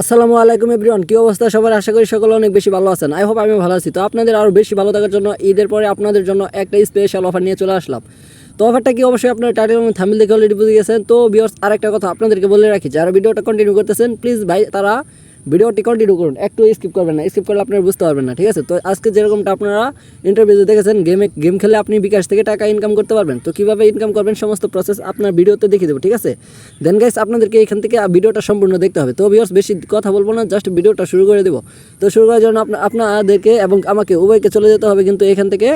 আসসালামু আলাইকুম এভরিওয়ান, কী অবস্থা? সবার আশা করি সকলে অনেক বেশি ভালো আছেন। আই হোপ আমি ভালো আছি। তো আপনাদের আরও বেশি ভালো থাকার জন্য, ঈদের পরে আপনাদের জন্য একটা স্পেশাল অফার নিয়ে চলে আসলাম। তো অফারটা কি? অবশ্যই আপনার টাইটেল এবং থামিল দেখে অলরেডি বুঝে গেছেন। তো বিয়ার্স আরেকটা কথা আপনাদেরকে বলে রাখি, যারা ভিডিওটা কন্টিনিউ করতেছেন প্লিজ ভাই, তারা ভিডিওটি কন্টিনিউ করুন। একটু স্কিপ করবেন না। স্কিপ করলে আপনারা বুঝতে পারবেন না, ঠিক আছে? তো আজকে যেরকমটা আপনারা ইন্টারভিউতে দেখেছেন গেমে গেম খেলে আপনি বিকাশ থেকে টাকা ইনকাম করতে পারবেন। তো কীভাবে ইনকাম করবেন সমস্ত প্রসেস আপনার ভিডিওতে দেখিয়ে দেবো, ঠিক আছে? দেন গাইস আপনাদেরকে এখান থেকে ভিডিওটা সম্পূর্ণ দেখতে হবে। তো ভিউয়ার্স বেশি কথা বলব না জাস্ট ভিডিওটা শুরু করে দেবো। তো শুরু করার জন্য আপনা, আপনাদেরকে এবং আমাকে উভয়কে চলে যেতে হবে কিন্তু এখান থেকে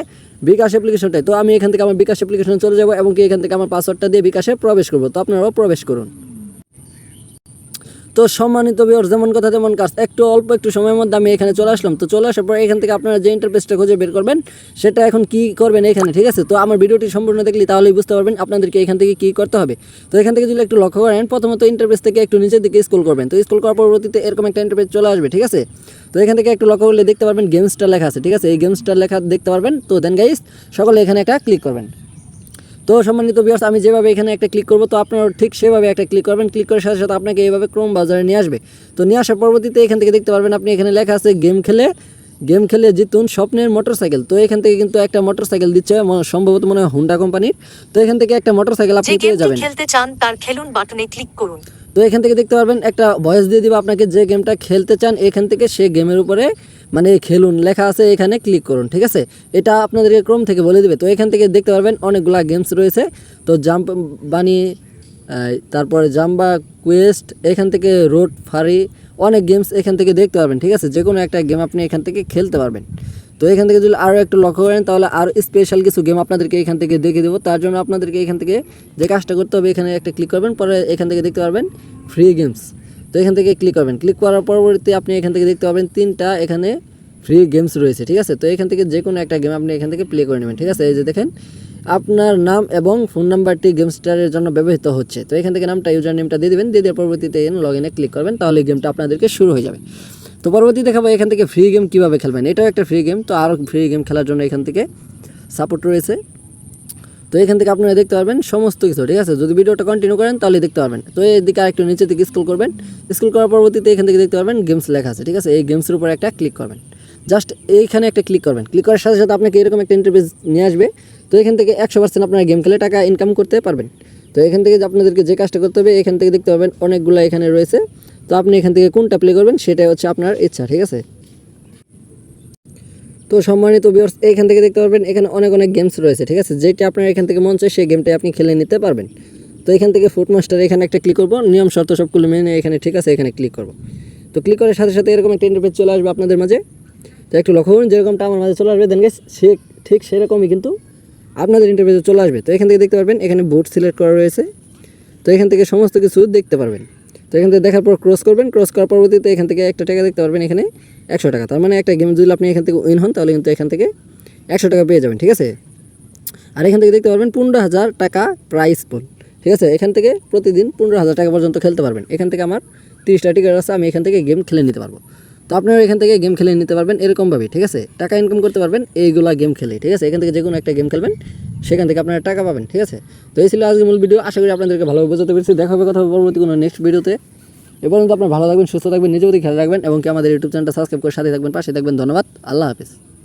বিকাশ অ্যাপ্লিকেশনটাই তো আমি এখান থেকে আমার বিকাশ অ্যাপ্লিকেশনে চলে যাব এবং কি এখান থেকে আমার পাসওয়ার্ডটা দিয়ে বিকাশে প্রবেশ করব। তো আপনারাও প্রবেশ করুন। তো সম্মানিত বিয়র যেমন কথা তেমন কাজ। একটু অল্প একটু সময়ের মধ্যে আমি এখানে চলে আসলাম। তো চলে আসার পর এখান থেকে আপনারা যে ইন্টারফেসটা খুঁজে বের করবেন, সেটা এখন কি করবেন এখানে, ঠিক আছে? তো আমার ভিডিওটি সম্পূর্ণ দেখলে তাহলেই বুঝতে পারবেন আপনাদেরকে এখান থেকে কি করতে হবে। তো এখান থেকে যদি একটু লক্ষ্য করেন, প্রথমত ইন্টারফেস থেকে একটু নিচের দিকে স্কুল করবেন। তো স্কুল করার পরবর্তীতে এরকম একটা ইন্টারফেস চলে আসবে, ঠিক আছে? তো এখান থেকে একটু লক্ষ্য করলে দেখতে পারবেন গেমসটা লেখা আছে, ঠিক আছে? এই গেমসটা লেখা দেখতে পারবেন। তো দেন গাইস সকলে এখানে একটা ক্লিক করবেন। তো সম্মানিত বিয়ার্স আমি যেভাবে এখানে একটা ক্লিক করব তো আপনারা ঠিক সেভাবে একটা ক্লিক করবেন। ক্লিক করার সাথে সাথে আপনাকে এইভাবে ক্রোম বাজারে নিয়ে আসবে। তো নিয়ে আসার পরবর্তীতে এখান থেকে দেখতে পারবেন আপনি এখানে লেখা আছে গেম খেলে গেম খেলে জিতুন স্বপ্নের মোটরসাইকেল তো এখান থেকে কিন্তু একটা মোটরসাইকেল দিচ্ছে সম্ভবত মনে হয় হুন্ডা কোম্পানির তো এখান থেকে একটা মোটরসাইকেল আপনি পেয়ে যাবেন। খেলতে চান তার খেলুন বাটনে ক্লিক করুন। তো এখান থেকে দেখতে পারবেন একটা ভয়েস দিয়ে দিবে আপনাকে যে গেমটা খেলতে চান এখান থেকে সে গেমের উপরে মানে খেলুন, লেখা আছে এখানে ক্লিক করুন, ঠিক আছে? এটা আপনাদেরকে ক্রম থেকে বলে দিবে। তো এখান থেকে দেখতে পারবেন অনেকগুলা গেমস রয়েছে। তো জাম্প বানি তারপরে জাম্বা কুয়েস্ট এখান থেকে রোড ফারি অনেক গেমস এখান থেকে দেখতে পারবেন, ঠিক আছে? যে কোনো একটা গেম আপনি এখান থেকে খেলতে পারবেন। তো এখান থেকে যদি আরও একটু লক্ষ্য করেন, তাহলে আরও স্পেশাল কিছু গেম আপনাদেরকে এখান থেকে দেখে দেবো। তার জন্য আপনাদেরকে এখান থেকে যে কাজটা করতে হবে, এখানে একটা ক্লিক করবেন, পরে এখান থেকে দেখতে পারবেন ফ্রি গেমস তো এখান থেকে ক্লিক করবেন। ক্লিক করার পরবর্তী আপনি এখান থেকে দেখতে পাবেন তিনটা এখানে ফ্রি গেমস রয়েছে, ঠিক আছে? তো এখান থেকে যে কোনো একটা গেম আপনি এখান থেকে প্লে করে নেবেন, ঠিক আছে? এই যে দেখেন, আপনার নাম এবং ফোন নাম্বারটি গেমস্টারের জন্য ব্যবহৃত হচ্ছে। তো এখান থেকে নামটা ইউজার নেমটা দিয়ে দেবেন, দিয়ে দেওয়ার পরবর্তীতে লগ ইনে ক্লিক করবেন, তাহলে গেমটা আপনাদেরকে শুরু হয়ে যাবে। তো পরবর্তী দেখাবো এখান থেকে ফ্রি গেম কীভাবে খেলবেন। এটাও একটা ফ্রি গেম তো আরও ফ্রি গেম খেলার জন্য এখান থেকে সাপোর্ট রয়েছে। তো এখান থেকে আপনারা দেখতে পারবেন সমস্ত কিছু, ঠিক আছে? যদি ভিডিওটা কন্টিনিউ করেন, তাহলে দেখতে পারবেন। তো এই দিকে আরেকটু নিচে দিকে স্কুল করবেন। স্কুল করার পরবর্তীতে এখান থেকে দেখতে পারবেন গেমস লেখা আছে, ঠিক আছে? এই গেমসের উপর একটা ক্লিক করবেন। জাস্ট এইখানে একটা ক্লিক করবেন। ক্লিক করার সাথে সাথে আপনাকে এরকম একটা ইন্টারভিউ নিয়ে আসবে। তো এখান থেকে একশো পার্সেন্ট আপনারা গেম খেলে টাকা ইনকাম করতে পারবেন। তো এখান থেকে আপনাদেরকে যে কাজটা করতে হবে, এখান থেকে দেখতে পাবেন অনেকগুলো এখানে রয়েছে। তো আপনি এখান থেকে কোনটা প্লে করবেন, সেটাই হচ্ছে আপনার ইচ্ছা, ঠিক আছে? তো সম্মানিত ভিউয়ার্স এখান থেকে দেখতে পারবেন, এখানে অনেক অনেক গেমস রয়েছে, ঠিক আছে? যেটা আপনার এখান থেকে মন চায়, সেই গেমটাই আপনি খেলে নিতে পারবেন। তো এখান থেকে ফুট মাস্টার এখানে একটা ক্লিক করব, নিয়ম শর্ত সবগুলো মেনে এখানে, ঠিক আছে? এখানে ক্লিক করব। তো ক্লিক করার সাথে সাথে এরকম একটা ইন্টারফেস চলে আসবে আপনাদের মাঝে। তো একটু লক্ষ্য করুন, যেরকমটা আমার মাঝে চলে আসবে দেন গেস সে ঠিক সেরকমই কিন্তু আপনাদের ইন্টারফেসে চলে আসবে। তো এখান থেকে দেখতে পারবেন, এখানে বুট সিলেক্ট করা রয়েছে। তো এখান থেকে সমস্ত কিছু দেখতে পারবেন। তো এখান থেকে দেখার পর ক্রস করবেন ক্রস করার পরবর্তীতে এখান থেকে একটা টাকা দেখতে পারবেন এখানে একশো টাকা তার মানে একটা গেম যদি আপনি এখান থেকে উইন হন তাহলে কিন্তু এখান থেকে একশো টাকা পেয়ে যাবেন ঠিক আছে আর এখান থেকে দেখতে পারবেন পনেরো হাজার টাকা প্রাইস পুল ঠিক আছে এখান থেকে প্রতিদিন পনেরো হাজার টাকা পর্যন্ত খেলতে পারবেন এখান থেকে আমার তিরিশটা টিকিট আছে আমি এখান থেকে গেম খেলে নিতে পারব তো আপনারা এখান থেকে গেম খেলে নিতে পারবেন এরকমভাবেই ঠিক আছে টাকা ইনকাম করতে পারবেন এইগুলা গেম খেলে ঠিক আছে এখান থেকে যে কোনো একটা গেম খেলবেন সেখান থেকে আপনারা টাকা পাবেন, ঠিক আছে? তো এই ছিল আজকে মূল ভিডিও। আশা করি আপনাদেরকে ভালোভাবে বোঝাতে পেরেছি। দেখাবে কথা হবে পরবর্তী কোনো নেক্সট ভিডিওতে। এ পর্যন্ত আপনার ভালো থাকবেন, সুস্থ থাকবেন, নিজের প্রতি খেয়াল রাখবেন এবং কি আমাদের ইউটিউব চ্যানেলটা সাবস্ক্রাইব করে সাথে থাকবেন, পাশে থাকবেন। ধন্যবাদ। আল্লাহ হাফিজ।